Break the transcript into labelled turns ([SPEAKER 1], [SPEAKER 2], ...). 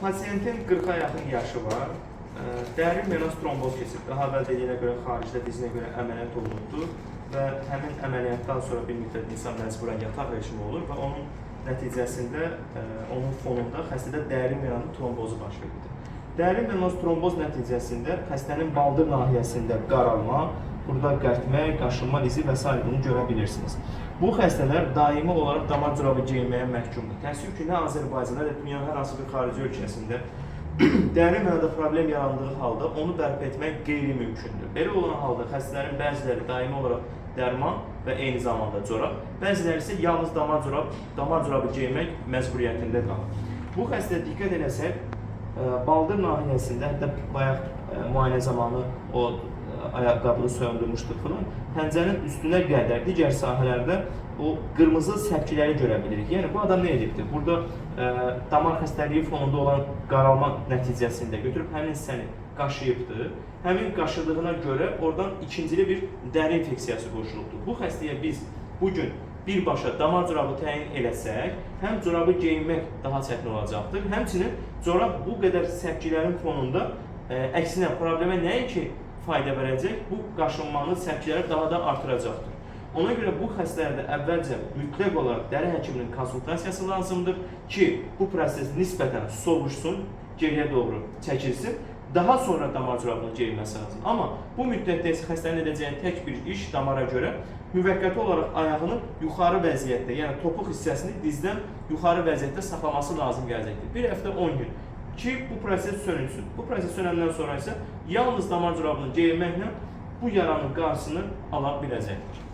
[SPEAKER 1] Pasiyentin 40-a yaxın yaşı var. Ə, Dərin venöz tromboz keçib. Daha əvvəl dediyinə görə xaricdə dizinə görə əməliyyat olunubdur və həmin əməliyyatdan sonra bir müddət insan məcburən yataq rejimi olur və onun nəticəsində ə, onun fonunda xəstədə dərin venöz trombozu baş verir. Dərin venöz tromboz nəticəsində xəstənin baldır nahiyəsində qaralma, burada qərtmə, qaşınma izi və s. bunu görə bilirsiniz. Bu xəstələr daimi olaraq damar zürabı geyinməyə məhkumdur. Təəssüf ki, nə Azərbaycanda, nə dünyanın hər hansı bir xarici ölkəsində dərin mənada problem yarandığı halda onu bərpa etmək qeyri-mümkündür. Belə olan halda xəstələrin bəziləri daimi olaraq dərman və eyni zamanda corab, bəziləri isə yalnız damar corab, damar corabı geyinmək məcburiyyətində qalır. Bu xəstəyə diqqət eləsək, ə, baldır nahiyəsində hətta bayaq ə, müayinə zamanı o ə, ayaqqabını soyundurmuşduq falan. Pəncənin üstünə qədər digər sahələrdə o qırmızı səpkiləri görə bilirik. Yəni bu adam nə edibdir? Burada ə, damar xəstəliyi fonunda olan qaralma nəticəsində götürüb həmin hissəni qaşıyıbdır. Həmin qaşıdığına görə oradan ikincili bir dəri infeksiyası qoşulubdur. Bu xəstəyə biz bu gün birbaşa damar corabı təyin eləsək, həm corabı geyinmək daha çətin olacaqdır, həmçinin corab bu qədər səpkilərin fonunda ə, əksinə problemə nəinki fayda verəcək, bu qaşınmanın səpkiləri daha da artıracaqdır. Ona görə bu xəstələrdə əvvəlcə mütləq olaraq dəri həkiminin konsultasiyası lazımdır ki, bu proses nisbətən sovuşsun, geriyə doğru çəkilsin. Daha sonra damar corabının geyilməsi lazım. Amma bu müddətdə isə xəstənin edəcəyi tək bir iş damara görə müvəqqəti olaraq ayağını yuxarı vəziyyətdə, yəni topuq hissəsini dizdən yuxarı vəziyyətdə saxlaması lazım gələcəkdir. Bir həftə 10 gün ki, bu proses sönülsün. Bu proses sönəndən sonra isə yalnız damar corabının geyilməklə bu yaranın qarşısını ala biləcəkdir.